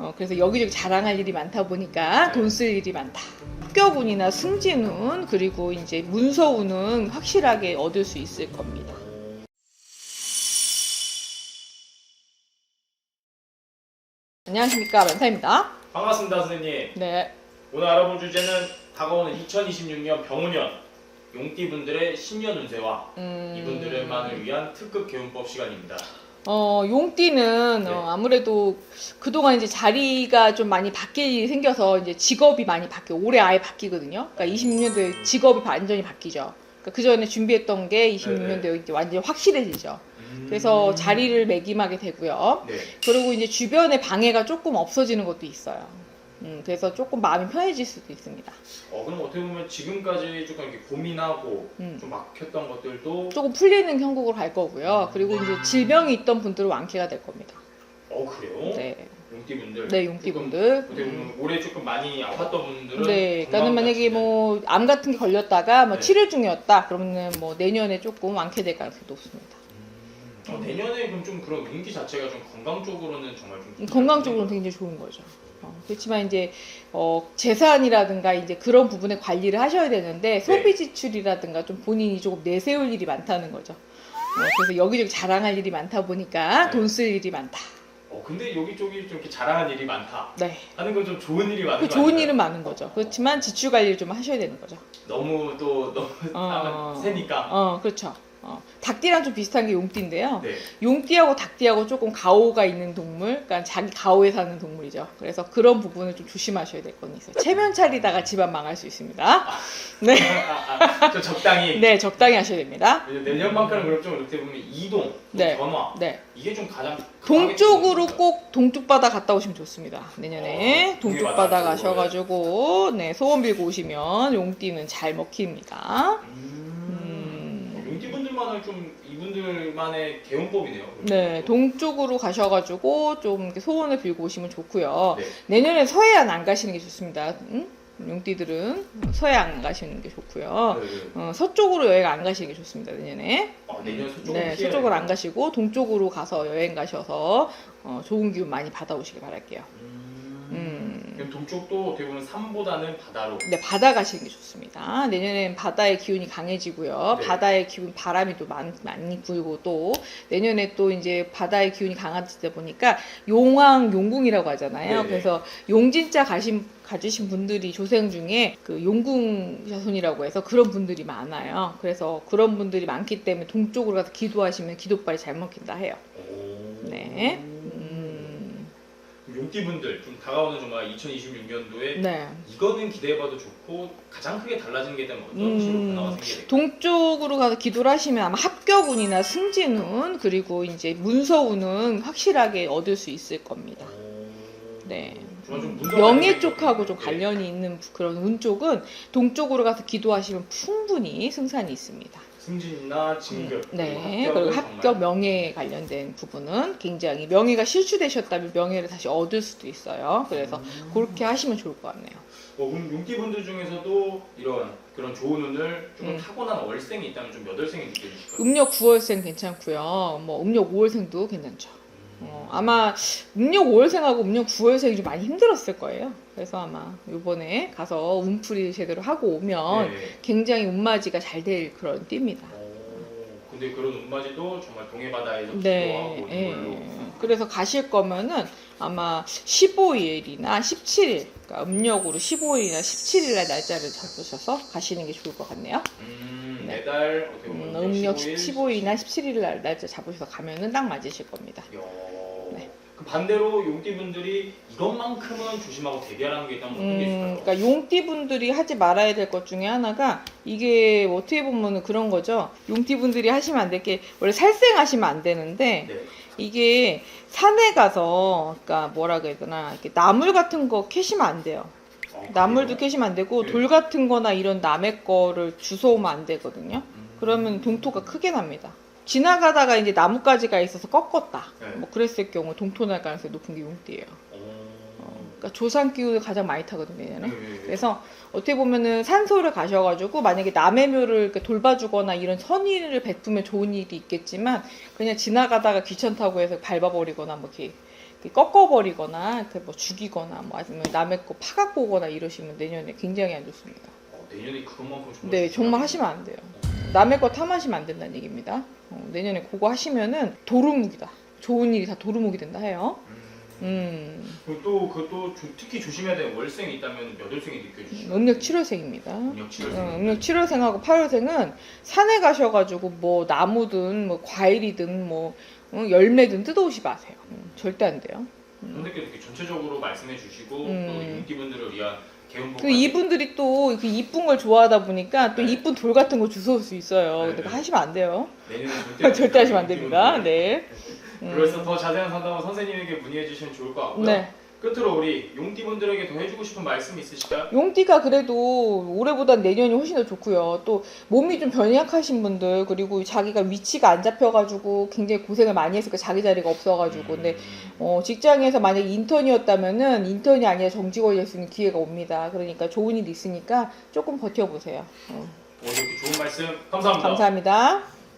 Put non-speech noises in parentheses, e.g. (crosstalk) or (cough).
어, 그래서 여기저기 자랑할 일이 많다 보니까 돈 쓸 일이 많다. 합격운이나 승진운 그리고 이제 문서운은 확실하게 얻을 수 있을 겁니다. 안녕하십니까 만사입니다. 반갑습니다, 선생님. 네, 오늘 알아볼 주제는 다가오는 2026년 병운년 용띠분들의 신년 운세와 음, 이분들만을 위한 특급 개운법 시간입니다. 어, 용띠는 네. 어, 아무래도 그동안 이제 자리가 좀 많이 일이 생겨서 이제 직업이 많이 바뀌어 올해 아예 바뀌거든요. 그러니까 26년도에 직업이 완전히 바뀌죠. 그러니까 그 전에 준비했던 게 26년도에 이제 완전히 확실해지죠. 그래서 자리를 매김하게 되고요. 네. 그리고 이제 주변에 방해가 조금 없어지는 것도 있어요. 음, 그래서 조금 마음이 편해질 수도 있습니다. 어, 그럼 어떻게 보면 지금까지 조금 이렇게 고민하고 음. 좀 막혔던 것들도 조금 풀리는 형국으로 갈 거고요. 그리고 이제 질병이 있던 분들은 완쾌가 될 겁니다. 어 그래요? 네, 용띠분들. 네 용띠분들. 조금 어떻게 보면 올해 조금 많이 아팠던 분들은 네, 그러니까 만약에 뭐 암 같은 게 걸렸다가 뭐 네. 치료 중이었다 그러면은 뭐 내년에 조금 완쾌될 가능성이 높습니다. 어, 내년에 그럼 좀 그런 운기 자체가 좀 건강 쪽으로는 정말 좀 음, 건강적으로는 굉장히 좋은 거죠. 어, 그렇지만 이제 어, 재산이라든가 이제 그런 부분에 관리를 하셔야 되는데 소비 지출이라든가 좀 본인이 조금 내세울 일이 많다는 거죠. 어, 그래서 여기저기 자랑할 일이 많다 보니까 네. 돈쓸 일이 많다. 어 근데 여기저기 좀 이렇게 자랑한 일이 많다 네, 하는 건 좀 좋은 일이 많은 그 거 좋은 아닌가요? 일은 많은 거죠. 그렇지만 지출 관리를 좀 하셔야 되는 거죠. 너무 또 너무 어. (laughs) 세니까 어, 그렇죠. 어, 닭띠랑 좀 비슷한 게 용띠인데요. 네. 용띠하고 닭띠하고 조금 가오가 있는 동물, 그러니까 자기 가오에 사는 동물이죠. 그래서 그런 부분을 좀 조심하셔야 될 건 있어요. 체면 차리다가 집안 망할 수 있습니다. (laughs) 네, 아, 아, 저 적당히 (laughs) 네, 적당히 하셔야 됩니다. 내년만큼은 그럼 좀 어떻게 보면 이동, 또 네. 변화 네, 이게 좀 가장 동쪽으로 꼭 동쪽 바다 갔다 오시면 좋습니다. 내년에 어, 동쪽 바다 바다 가셔가지고 네 소원 빌고 오시면 용띠는 잘 먹힙니다. 음. 어, 용띠분들만의 좀 이분들만의 개운법이네요. 네, 동쪽으로 가셔가지고 좀 이렇게 소원을 빌고 오시면 좋고요. 네. 내년에 서해안 안 가시는 게 좋습니다. 응? 용띠들은 서해안 가시는 게 좋고요. 네, 네. 어, 서쪽으로 여행 안 가시는 게 좋습니다. 내년에. 어, 내년 서쪽으로 네, 피해야 서쪽으로 안? 가시고 동쪽으로 가서 여행 가셔서 어, 좋은 기운 많이 받아오시길 바랄게요. 음. 음. 그럼 동쪽도 어떻게 보면 산보다는 바다로. 네, 바다 가시는 게 좋습니다. 내년엔 바다의 기운이 강해지고요. 네. 바다의 기운, 바람이 또 많, 많이 불고 또 내년에 또 이제 바다의 기운이 강해지다 보니까 용왕, 용궁이라고 하잖아요. 네네. 그래서 용진자 가신, 가지신 분들이 조생 중에 그 용궁 자손이라고 해서 그런 분들이 많아요. 그래서 그런 분들이 많기 때문에 동쪽으로 가서 기도하시면 기도빨이 잘 먹힌다 해요. 오. 네. 음, 용띠분들 좀 다가오는 정말 2026년도에 네. 이거는 기대해봐도 좋고 가장 크게 달라진 게 되면 어떤 음. 식으로 변화가 생기게 될까요? 동쪽으로 가서 기도를 하시면 아마 합격운이나 승진운 그리고 이제 문서운은 확실하게 얻을 수 있을 겁니다. 오. 네. 좀 문서 명예 쪽하고 좀 네. 관련이 있는 그런 운 쪽은 동쪽으로 가서 기도하시면 충분히 승산이 있습니다. 승진이나 진급 네. 합격은 그리고 정말 합격 명예 관련된 부분은 굉장히 명예가 실추되셨다면 명예를 다시 얻을 수도 있어요. 그래서 음. 그렇게 하시면 좋을 것 같네요. 어, 그럼 용띠분들 중에서도 이런 그런 좋은 운을 조금 음. 타고난 월생이 있다면 좀 몇 월생이 느껴지실까요? 음력 9월생 괜찮고요. 뭐 음력 5월생도 괜찮죠. 어, 아마 음력 5월생하고 음력 9월생이 좀 많이 힘들었을 거예요. 그래서 아마 이번에 가서 운풀이 제대로 하고 오면 네. 굉장히 운맞이가 잘 될 그런 띠입니다. 오, 근데 그런 운마지도 정말 동해바다에서 네. 기도하고 예. 이걸로 그래서 가실 거면은 아마 15일이나 17일, 그러니까 음력으로 15일이나 17일날 날짜를 잡으셔서 가시는 게 좋을 것 같네요. 음, 네. 매달 어떻게 음, 보면 음력 15일, 15일이나 17일날 날짜 잡으셔서 가면은 딱 맞으실 겁니다. 야. 네. 그 반대로 용띠분들이 이것만큼은 조심하고 대비하라는 게 있다면 어떤 게 음, 있을까요? 그러니까 용띠분들이 하지 말아야 될 것 중에 하나가 이게 어떻게 보면은 그런 거죠. 용띠분들이 하시면 안 될 게 원래 살생하시면 안 되는데 네. 이게 산에 가서 그러니까 뭐라 그래야 되나 이렇게 나물 같은 거 캐시면 안 돼요. 어, 나물도 그래요? 캐시면 안 되고 네. 돌 같은 거나 이런 남의 거를 주워오면 안 되거든요. 음. 그러면 동토가 크게 납니다. 지나가다가 이제 나뭇가지가 있어서 꺾었다. 네. 뭐 그랬을 경우 동토 날 가능성이 높은 게 용띠예요. 오. 그러니까 조상 기운을 가장 많이 타거든요, 얘는. 네, 네, 네. 그래서 어떻게 보면은 산소를 가셔가지고 만약에 남의 묘를 돌봐주거나 이런 선의를 베푸면 좋은 일이 있겠지만 그냥 지나가다가 귀찮다고 해서 밟아버리거나 뭐 이렇게 꺾어버리거나 이렇게 뭐 죽이거나 뭐 아니면 남의 거 파각 보거나 이러시면 내년에 굉장히 안 좋습니다. 어, 내년에 그것만큼 정말 네, 정말 하시면 안 돼요. 남의 거 탐하시면 안 된다는 얘기입니다. 어, 내년에 그거 하시면은 도루묵이다. 좋은 일이 다 도루묵이 된다 해요. 음. 음, 그리고 또 그것도 조- 특히 조심해야 되는 월생이 있다면 몇 월생이 느껴지시죠? 음력 7월생입니다. 음력 7월생. 어, 음력 7월생하고 8월생은 산에 가셔가지고 뭐 나무든 뭐 과일이든 뭐 어, 열매든 뜯어오시 마세요. 음, 절대 안 돼요. 선생님께서 이렇게 전체적으로 말씀해 주시고 음. 또 용띠분들을 위한 그 이분들이 또 그 이쁜 걸 좋아하다 보니까 또 네. 이쁜 돌 같은 거 주워 수 있어요. 네, 근데 네. 그거 하시면 안 돼요. 내년에 (laughs) 절대, 절대 하시면 안 됩니다. 용띠분들. 네. 음. 그래서 더 자세한 상담은 선생님에게 문의해 주시면 좋을 것 같고요. 네. 끝으로 우리 용띠분들에게 더 해주고 싶은 말씀 있으실까요? 용띠가 그래도 올해보다 내년이 훨씬 더 좋고요. 또 몸이 좀 변약하신 분들 그리고 자기가 위치가 안 잡혀가지고 굉장히 고생을 많이 했을 거 자기 자리가 없어가지고 근데 음, 어, 직장에서 만약 인턴이었다면은 인턴이 아니라 정직원이 될수 있는 기회가 옵니다. 그러니까 좋은 일 있으니까 조금 버텨보세요. 어, 오늘 이렇게 좋은 말씀 감사합니다. 감사합니다.